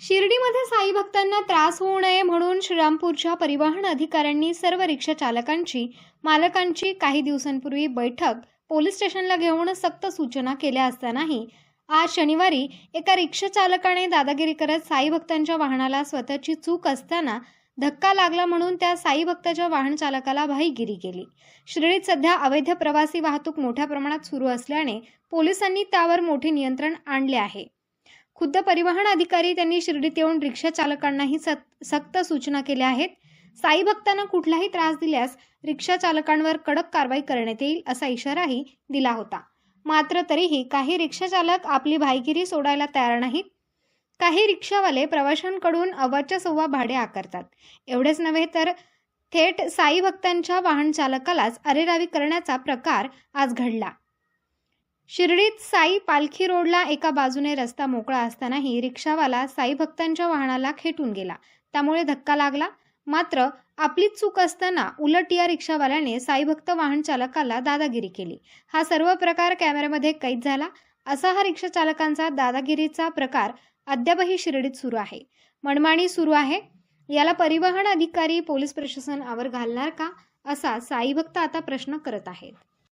शिर्डीमध्ये साई भक्तांना त्रास होऊ नये म्हणून श्रीरामपूरच्या परिवहन अधिकाऱ्यांनी सर्व रिक्षा चालकांची मालकांची काही दिवसांपूर्वी बैठक पोलीस स्टेशनला घेऊन सक्त सूचना केल्या असतानाही आज शनिवारी एका रिक्षा चालकाने दादागिरी करत साई भक्तांच्या वाहनाला स्वतःची चूक असताना धक्का लागला म्हणून त्या साई भक्ताच्या वाहन चालकाला भाईगिरी केली. शिर्डीत सध्या अवैध प्रवासी वाहतूक मोठ्या प्रमाणात सुरू असल्याने पोलिसांनी त्यावर मोठे नियंत्रण आणले आहे. खुद्द परिवहन अधिकारी त्यांनी शिर्डीत येऊन रिक्षा चालकांनाही सक्त सूचना केल्या आहेत. साई भक्तांना कुठलाही त्रास दिल्यास रिक्षा चालकांवर कडक कारवाई करण्यात येईल असा इशाराही दिला होता. मात्र तरीही काही रिक्षा चालक आपली भाईगिरी सोडायला तयार नाहीत. काही रिक्षावाले प्रवाशांकडून अव्वाच्या सव्वा भाडे आकारतात. एवढेच नव्हे तर थेट साई भक्तांच्या वाहन चालकालाच अरेरावी करण्याचा प्रकार आज घडला. शिर्डीत साई पालखी रोडला एका बाजूने रस्ता मोकळा असतानाही रिक्षावाला साई भक्तांच्या वाहनाला खेटून गेला. त्यामुळे धक्का लागला. मात्र आपलीच चूक असताना उलट या रिक्षावाल्याने साईभक्त वाहन चालकाला दादागिरी केली. हा सर्व प्रकार कॅमेऱ्यामध्ये कैद झाला. असा हा रिक्षा चालकांचा दादागिरीचा प्रकार अद्यापही शिर्डीत सुरू आहे. मनमाणी सुरू आहे. याला परिवहन अधिकारी पोलीस प्रशासन आवर घालणार का? असा साईभक्त आता प्रश्न करत आहेत.